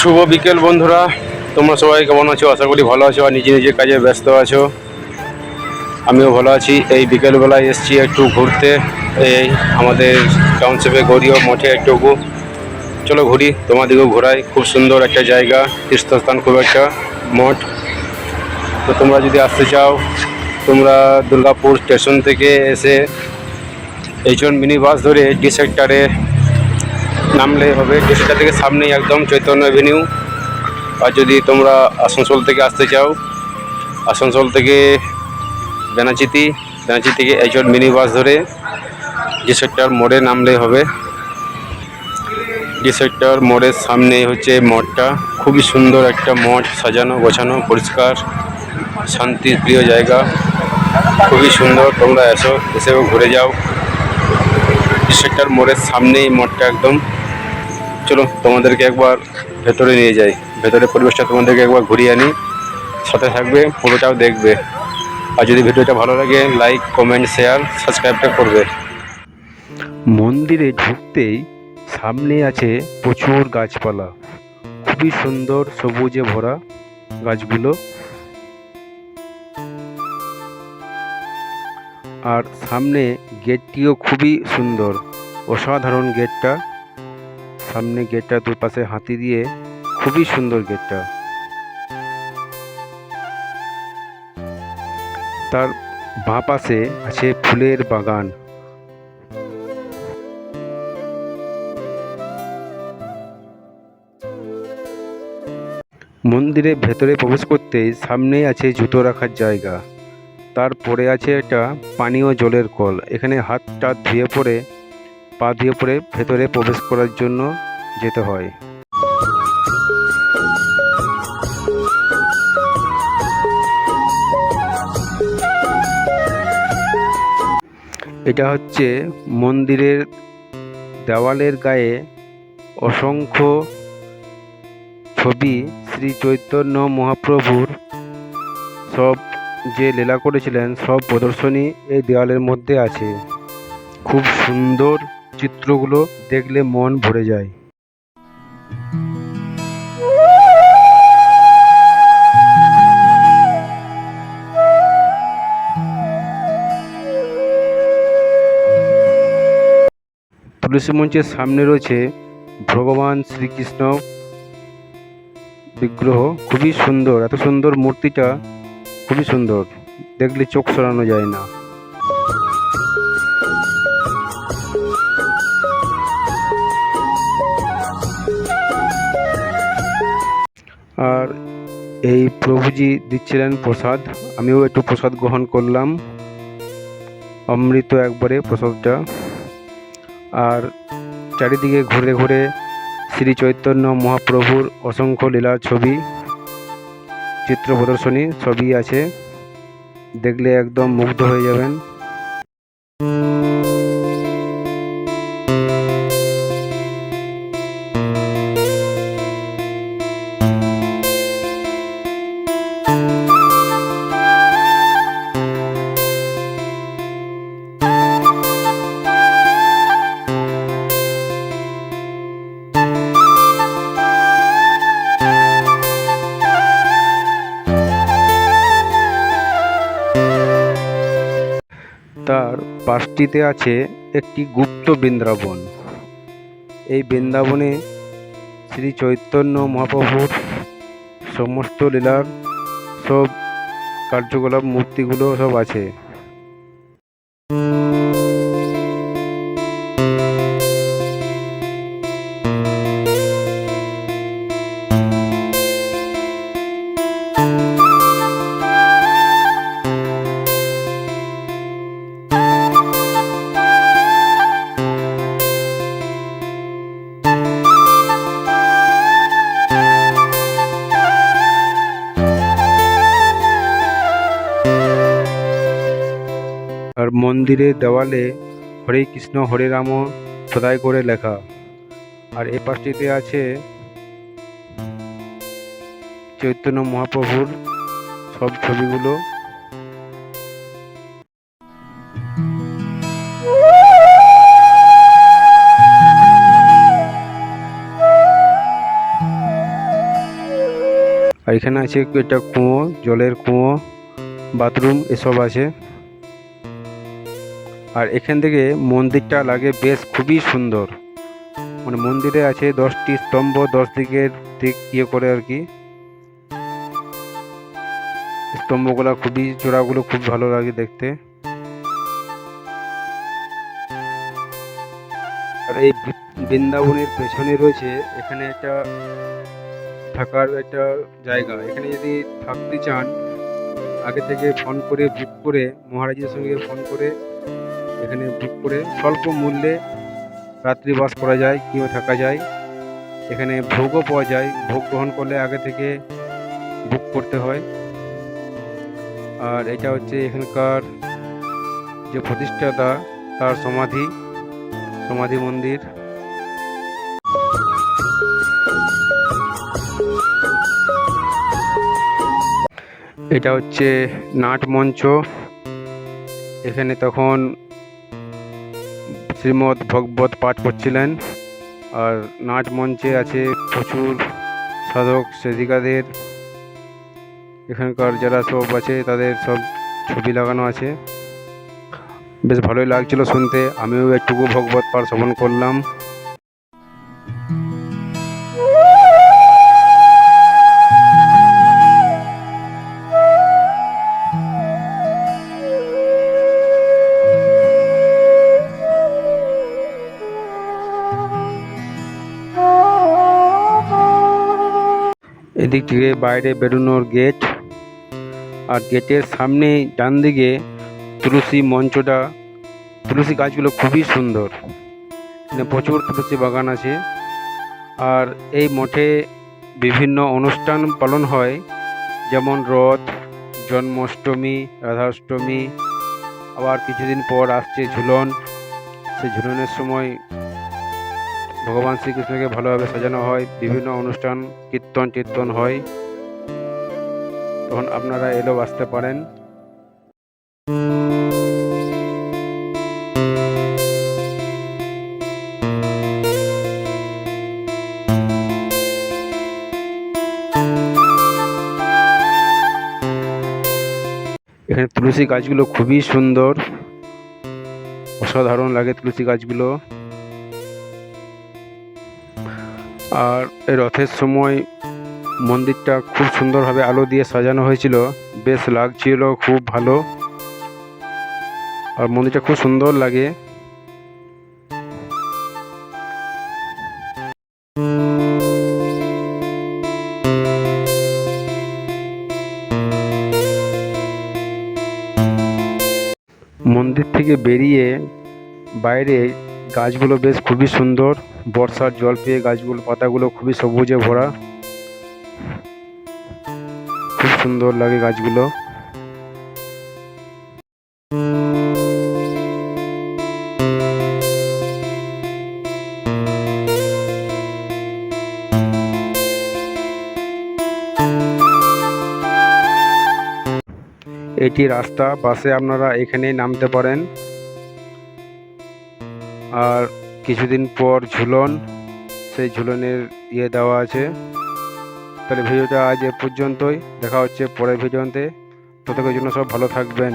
শুভ বিকেল বন্ধুরা। তোমরা সবাই কেমন আছো? আশা করি ভালো আছো আর নিজে নিজের কাজে ব্যস্ত আছো। আমিও ভালো আছি। এই বিকেলবেলায় এসছি একটু ঘুরতে। এই আমাদের টাউনশিপে গড়িও মঠে একটু চলো ঘুরি, তোমাদেরকেও ঘোরাই। খুব সুন্দর একটা জায়গা, তীর্থস্থান খুব একটা, মঠ। তো তোমরা যদি আসতে চাও, তোমরা দুর্গাপুর স্টেশন থেকে এসে এইচন মিনি বাস ধরে ডি সেক্টরে নামলে হবে। ডি থেকে সামনেই একদম চৈতন্য অ্যাভিনিউ আর যদি তোমরা আসানসোল থেকে আসতে চাও, আসানসোল থেকে বেনাচিতি বেনাচিতি থেকে এইচন মিনি বাস ধরে ডি সেক্টর মোড়ে নামলে হবে। ডি সেক্টর মোড়ের সামনে হচ্ছে মঠটা। খুবই সুন্দর একটা মঠ, সাজানো, গোছানো, পরিষ্কার, শান্তির প্রিয় জায়গা। খুবই সুন্দর, তোমরা এসো, এসেও ঘুরে যাও। সেক্টর মোড়ের সামনেই মঠটা একদম। চলো তোমাদেরকে একবার ভেতরে নিয়ে যাই। ভেতরে পরিবেশটা তোমাদেরকে একবার ঘুরিয়ে আনি। সাথে থাকবে, পুরোটাও দেখবে। আর যদি ভিডিওটা ভালো লাগে লাইক কমেন্ট শেয়ার সাবস্ক্রাইবটা করবে। মন্দিরে ঢুকতেই সামনে আছে প্রচুর গাছপালা। খুবই সুন্দর সবুজে ভরা গাছগুলো। আর সামনে গেটটিও খুবই সুন্দর। অসাধারণ গেটটা। সামনে গেটটা দুপাশে হাতি দিয়ে খুবই সুন্দর গেটটা। তার বাঁ পাশে আছে ফুলের বাগান। মন্দিরের ভেতরে প্রবেশ করতেই সামনেই আছে জুতো রাখার জায়গা। তারপরে আছে একটা পানীয় জলের কল। এখানে হাত টাত ধুয়ে পরে পা দিয়ে পরে ভেতরে প্রবেশ করার জন্য যেতে হয়। এটা হচ্ছে মন্দিরের দেওয়ালের গায়ে অসংখ্য ছবি শ্রী চৈতন্য মহাপ্রভুর। সব যে লীলা করেছিলেন, সব প্রদর্শনী এই দেওয়ালের মধ্যে আছে। খুব সুন্দর চিত্রগুলো দেখলে মন ভরে যায়। তুলসী মঞ্চের সামনে রয়েছে ভগবান শ্রীকৃষ্ণ। বিগ্রহ খুবই সুন্দর, এত সুন্দর মূর্তিটা খুবই সুন্দর, দেখলে চোখ সরানো যায় না। এই প্রভুজি দিচ্ছিলেন প্রসাদ। আমিও একটু প্রসাদ গ্রহণ করলাম। অমৃত একবারে প্রসাদটা। আর চারিদিকে ঘুরে ঘুরে শ্রী চৈতন্য মহাপ্রভুর অসংখ্য লীলার ছবি, চিত্র প্রদর্শনী সবই আছে। দেখলে একদম মুগ্ধ হয়ে যাবেন। তার পাশটিতে আছে একটি গুপ্ত বৃন্দাবন। এই বৃন্দাবনে শ্রী চৈতন্য মহাপ্রভুর সমস্ত লীলার সব কার্যকলাপ, মূর্তিগুলো সব আছে। মন্দিরের দেওয়ালে হরে কৃষ্ণ, হরে রাম খোদাই করে লেখা। আর এ পাশটিতে আছে চৈতন্য মহাপ্রভুর সব ছবিগুলো। আর এখানে আছে একটা কুয়ো, জলের কুয়ো, বাথরুম, এসব আছে। আর এখান থেকে মন্দিরটা লাগে বেশ খুবই সুন্দর। মানে মন্দিরে আছে দশটি স্তম্ভ, দশ দিকের দিক ইয়ে করে আর কি। স্তম্ভগুলো খুবই চূড়াগুলো খুব ভালো লাগে দেখতে। আর এই বৃন্দাবনের পেছনে রয়েছে, এখানে একটা থাকার একটা জায়গা। এখানে যদি থাকতে চান, আগে থেকে ফোন করে বুক করে, মহারাজের সঙ্গে ফোন করে এখানে বুক করে স্বল্প মূল্যে রাত্রিবাস করা যায় কিংবা থাকা যায়। এখানে ভোগও পাওয়া যায়। ভোগ গ্রহণ করলে আগে থেকে বুক করতে হয়। আর এটা হচ্ছে এখানকার যে প্রতিষ্ঠাতা, তার সমাধি সমাধি মন্দির। এটা হচ্ছে নাট মঞ্চ। এখানে তখন শ্রীমৎ ভগবত পাঠ করছিলেন। আর নাট মঞ্চে আছে প্রচুর সাধক সেদিকাদের এখানকার যারা সব আছে, তাদের সব ছবি লাগানো আছে। বেশ ভালোই লাগছিল শুনতে। আমিও একটুকু ভগবত পাঠ শ্রবণ করলাম। এদিক থেকে বাইরে বেরোনোর গেট আর গেটের সামনে ডান দিকে তুলসী মঞ্চটা। তুলসী গাছগুলো খুবই সুন্দর। প্রচুর তুলসী বাগান আছে। আর এই মঠে বিভিন্ন অনুষ্ঠান পালন হয়। যেমন রথ, জন্মাষ্টমী, রাধাষ্টমী, আবার কিছুদিন পর আসছে ঝুলন। সেই ঝুলনের সময় ভগবান শ্রীকৃষ্ণকে ভালোভাবে সাজানো হয়, বিভিন্ন অনুষ্ঠান, কীর্তন টীর্তন হয়। তখন আপনারা এলেও আসতে পারেন। এখানে তুলসী গাছগুলো খুবই সুন্দর। অসাধারণ লাগে তুলসী গাছগুলো। আর এই রথের সময় মন্দিরটা খুব সুন্দরভাবে আলো দিয়ে সাজানো হয়েছিল। বেশ লাগছিল, খুব ভালো। আর মন্দিরটা খুব সুন্দর লাগে। মন্দির থেকে বেরিয়ে বাইরে গাছগুলো বেশ খুবই সুন্দর। বর্ষার জল পেয়ে গাছগুলো, পাতাগুলো খুবই সবুজে ভরা। খুব সুন্দর লাগে গাছগুলো। এটি রাস্তা, বাসে আপনারা এখানেই নামতে পারেন। আর কিছুদিন পর ঝুলন, সেই ঝুলনের ইয়ে দেওয়া আছে। তাহলে ভিডিওটা আজ এ পর্যন্তই। দেখা হচ্ছে পরের ভিডিওতে। ততক্ষণের জন্য সব ভালো থাকবেন।